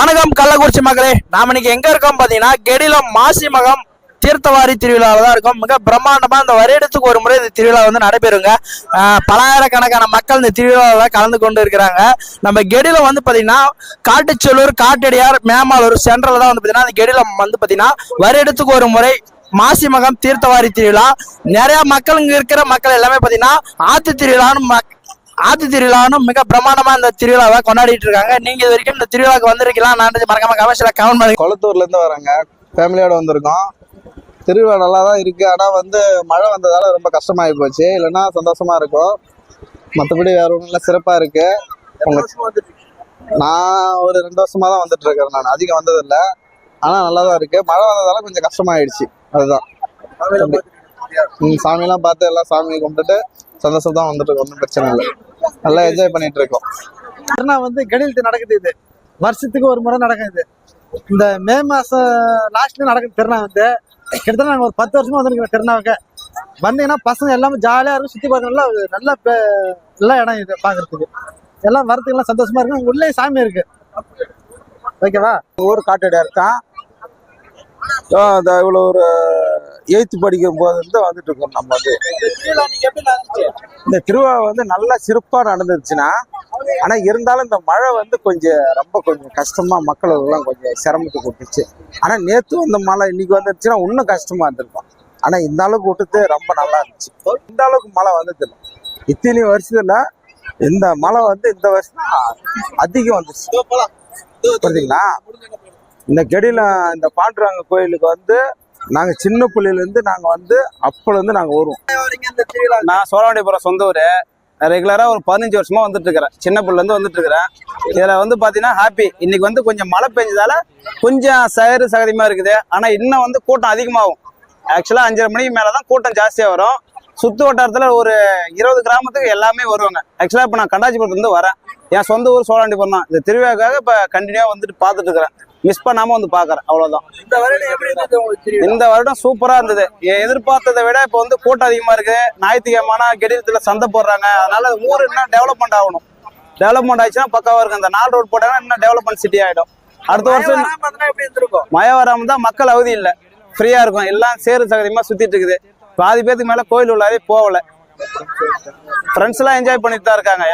வணக்கம் கள்ளக்குறிச்சி மக்களே. நாம இன்னைக்கு எங்க இருக்கோம் பாத்தீங்கன்னா கெடிலம் மாசி மகம் தீர்த்தவாரி திருவிழாவில் தான் இருக்கும். மிக பிரம்மாண்டமா இந்த வருடத்துக்கு ஒரு முறை இந்த திருவிழா வந்து நடைபெறுங்க. பலாயிரக்கணக்கான மக்கள் இந்த திருவிழாவில் கலந்து கொண்டு இருக்கிறாங்க. நம்ம கெடிலம் வந்து பாத்தீங்கன்னா காட்டுச்செல்லூர் காட்டடியார் மேமாலூர் சென்ட்ரல் தான் வந்து பாத்தீங்கன்னா அந்த கெடிலம் வந்து பாத்தீங்கன்னா வருடத்துக்கு ஒரு முறை மாசி மகம் தீர்த்தவாரி திருவிழா. நிறைய மக்கள் இங்க இருக்கிற மக்கள் எல்லாமே பாத்தீங்கன்னா ஆத்து திருவிழான்னு மக்- ஆத்து திருவிழான்னு மிக பிரமாண்டமா இந்த திருவிழாவை கொண்டாடிட்டு இருக்காங்க. நீங்க இது வரைக்கும் இந்த திருவிழாக்கு வந்திருக்கலாம் நான் மறக்காம கமர்ஷியல கமெண்ட் பண்ணி கொளத்தூர்ல இருந்து வராங்க ஃபேமிலியோட வந்திருக்கோம். திருவிழா நல்லா தான் இருக்கு. ஆனா வந்து மழை வந்ததால ரொம்ப கஷ்டமாயி போச்சு. இல்லைன்னா சந்தோஷமா இருக்கும். மற்றபடி வேற ஒன்றும் இல்லை. சிறப்பா இருக்கு. நான் ஒரு ரெண்டு வருஷமா தான் வந்துட்டு இருக்கேன். நான் அதிகம் வந்தது இல்ல ஆனா நல்லா தான் இருக்கு. மழை வந்ததால கொஞ்சம் கஷ்டமாயிடுச்சு. அதுதான். சாமியெல்லாம் பார்த்து எல்லாம் சாமி கும்பிட்டுட்டு சந்தோஷம் தான் வந்துட்டு இருக்கோம். ஒன்றும் பிரச்சனை இல்லை. நல்லா என்ஜாய் பண்ணிட்டு இருக்கோம் திருநா வந்து கெடிலத்து நடக்குது இது. வருஷத்துக்கு ஒரு முறை நடக்குது. இந்த மே மாசம் லாஸ்ட்ல நடக்குது திருநா வந்து. கிட்டத்தட்ட நாங்கள் ஒரு பத்து வருஷமா வந்துருக்கோம் திருநாவுக்கு வந்தீங்கன்னா பசங்க எல்லாமே ஜாலியா இருக்கும் சுத்தி பார்க்க நல்லா நல்ல நல்ல இடம் இது பாக்குறதுக்கு. எல்லாம் வரதுக்கு எல்லாம் சந்தோஷமா இருக்கு. உள்ளே சாமி இருக்கு. ஓகேவா? ஊர் காட்டடியா இருக்கான் இவ்வளோ ஒரு எயித்து படிக்கும் போது இருந்து வந்துட்டு இருக்கோம் நம்ம வந்து. இந்த திருவிழா வந்து நல்லா சிறப்பாக நடந்துருச்சுன்னா ஆனால் இருந்தாலும் இந்த மழை வந்து கொஞ்சம் ரொம்ப கொஞ்சம் கஷ்டமாக மக்களுக்கெல்லாம் கொஞ்சம் சிரமத்தை கொடுத்துச்சு ஆனால் நேற்று வந்த மழை இன்னைக்கு வந்துருச்சுன்னா இன்னும் கஷ்டமாக இருந்திருக்கும். ஆனால் இந்த அளவுக்கு விட்டுட்டு ரொம்ப நல்லா இருந்துச்சு. இந்த அளவுக்கு மழை வந்ததில்லை இத்தனை வருஷத்துல இந்த மழை வந்து இந்த வருஷம் அதிகம் வந்துச்சு. புரியுதுங்களா இந்த கெடில இந்த பாண்டுறாங்க கோயிலுக்கு வந்து நாங்க சின்ன பிள்ளையிலேருந்து நாங்க வந்து அப்பல இருந்து நாங்க வருவோம். நான் சோழவண்டிபுரம் சொந்த ஊர். ரெகுலராக ஒரு பதினஞ்சு வருஷமா வந்துட்டு இருக்கிறேன் சின்ன பிள்ளைலேருந்து வந்துட்டு இருக்கிறேன் இதில் வந்து பார்த்தீங்கன்னா ஹாப்பி இன்னைக்கு வந்து கொஞ்சம் மழை பெஞ்சதால கொஞ்சம் சகரு சகதியமா இருக்குது. ஆனால் இன்னும் வந்து கூட்டம் அதிகமாகும். ஆக்சுவலாக அஞ்சரை மணிக்கு மேலே தான் கூட்டம் ஜாஸ்தியாக வரும். சுத்து வட்டாரத்தில் ஒரு இருபது கிராமத்துக்கு எல்லாமே வருவாங்க. ஆக்சுவலாக இப்போ நான் கண்டாச்சிபுரத்துலேருந்து வரேன். என் சொந்த ஊர் சோழாண்டி தான். இந்த திருவிழாக்காக இப்போ கண்டினியூவாக வந்துட்டு பார்த்துட்டு இருக்கிறேன் மிஸ் பண்ணாம வந்து பாக்குறேன். அவ்வளவுதான். இந்த வருடம் சூப்பரா இருந்தது எதிர்பார்த்ததை விட இப்போ வந்து கூட்டம் அதிகமா இருக்கு. ஞாயிற்றுக்கிழமான கெடிலத்துல சந்தை போடுறாங்க. அதனால ஊர் இன்னும் டெவலப்மெண்ட் ஆகணும். டெவலப்மெண்ட் ஆயிடுச்சுன்னா பக்காவா இருக்கும் இந்த நாலு ரோட் போட்டாங்கன்னா இன்னும் டெவலப்மெண்ட் சிட்டி ஆயிடும். அடுத்த வருஷம் மழை வராம தான் மக்கள் அவதி இல்லை. ஃப்ரீயா இருக்கும். எல்லாம் சேரு சகதியமா சுத்திட்டு இருக்குது. பாதி பேத்துக்கு மேல கோயில் உள்ளாரே போகல. ஃப்ரெண்ட்ஸ் எல்லாம் என்ஜாய் பண்ணிட்டு தான் இருக்காங்க.